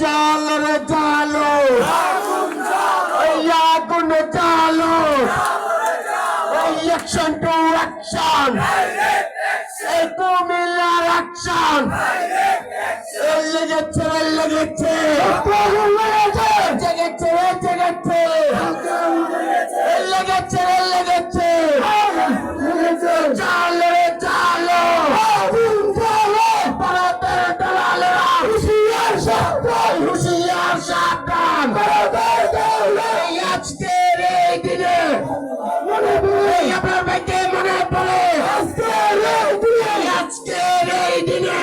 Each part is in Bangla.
জাল রে জালো। আগুন জালো। অ্যাকশন টু অ্যাকশন এই কুমিল্লার অ্যাকশন লেগেছে লেগেছে। আজকের এই দিনে এই আপনার ভাইকে মনে পড়ে। আজকের এই দিনে আজকের এই দিনে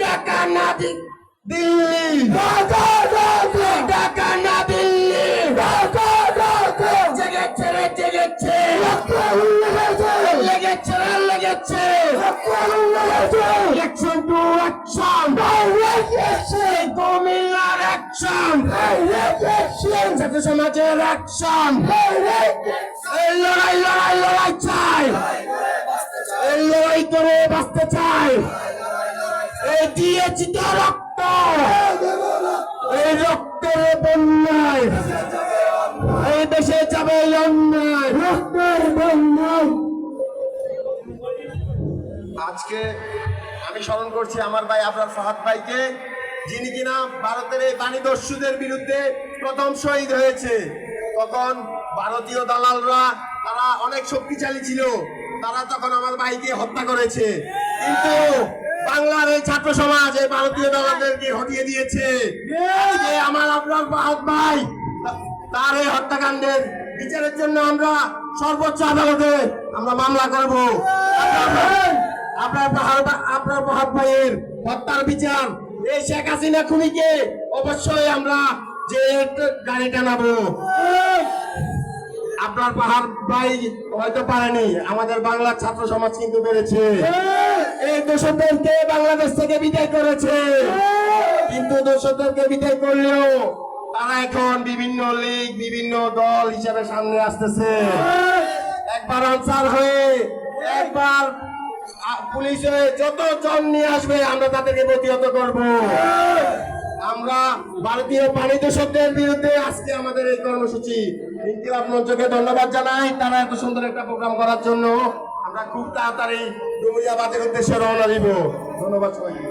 ঢাকা না দিল্লি। এই ঢাকা না দিল্লি। জেগেছে রে জেগেছে লেগেছে রে লেগেছে অ্যাকশন টু অ্যাকশন কুমিল্লার অ্যাকশন ছাত্র সমাজের অ্যাকশন এই লড়াই লড়াই লড়াই চাই এই লড়াই করে বাঁচতে চাই এই দিয়েছি তো রক্ত এই রক্তের বন্যায় এই দেশে যাবে অন্যায় রক্তের বন্যায় আজকে আমি স্মরণ করছি আমার ভাই আপনার ফাহাদ ভাইকে, যিনি কিনা ভারতের এই বাণীদস্যুদের বিরুদ্ধে প্রথম শহীদ হয়েছে। তখন ভারতীয় দালালরা, তারা অনেক শক্তিশালী ছিল। তারা তখন আমার ভাইকে হত্যা করেছে। কিন্তু বাংলার এই ছাত্র সমাজ এই ভারতীয় দালালদেরকে হটিয়ে দিয়েছে। আমার আপনার ফাহাদ ভাই, তার এই হত্যাকাণ্ডের বিচারের জন্য আমরা সর্বোচ্চ আদালতে আমরা মামলা করব। আপনার হত্যার বিচার। এই শেখ হাসিনা খুনিকে অবশ্যই আমরা যে আপনার পাহাড় ভাই হয়তো পারেনি, আমাদের বাংলার ছাত্র সমাজ কিন্তু পেরেছে। এই দোষদেরকে বাংলাদেশ থেকে বিদায় করেছে। কিন্তু দোষদেরকে বিদায় করলেও তারা এখন বিভিন্ন লীগ, বিভিন্ন দল হিসাবে সামনে আসতেছে। একবার আনসার হয়ে একবার পুলিশ যত জন নিয়ে আসবে, আমরা তাদেরকে প্রতিহত করব। আমরা ভারতীয় পানি দূষকদের বিরুদ্ধে আজকে আমাদের এই কর্মসূচি। ইনকিলাব মঞ্চকে ধন্যবাদ জানাই। তারা এত সুন্দর একটা প্রোগ্রাম করার জন্য আমরা খুব তাড়াতাড়ি ডুমুরিয়াবাদের উদ্দেশ্যে রওনা দিব। ধন্যবাদ সবাইকে।